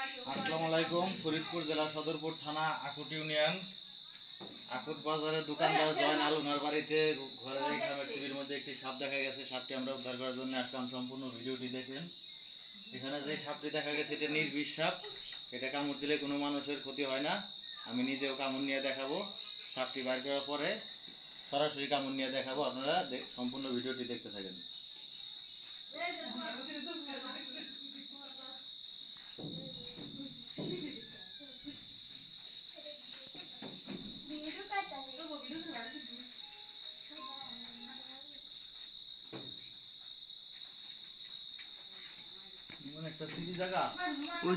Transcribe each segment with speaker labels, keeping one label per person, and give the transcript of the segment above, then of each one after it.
Speaker 1: আসসালামু আলাইকুম, ফরিদপুর জেলা সদরপুর থানা আকুট ইউনিয়ন। আকুট বাজারে দোকানদার জয়েন আল ওনার বাড়িতে ঘরের এই খামের টিভির মধ্যে একটি সাপ দেখা গেছে। সাপটি আমরা উদ্ধার করার জন্য আসলাম, সম্পূর্ণ ভিডিওটি দেখেন এখানে যে সাপটি দেখা গেছে, এটা নির্বিষ সাপ। এটা কামড় দিলে কোনো মানুষের ক্ষতি হয় না। আমি নিজেও কামড় নিয়ে দেখাবো। সাপটি বার করার পরে সরাসরি কামড় নিয়ে দেখাবো। আপনারা সম্পূর্ণ ভিডিওটি দেখতে থাকেন। এমন একটা সিটি জায়গা
Speaker 2: ওই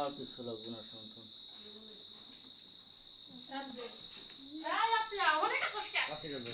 Speaker 1: আর কিছু লাগবে না কাছে যাবে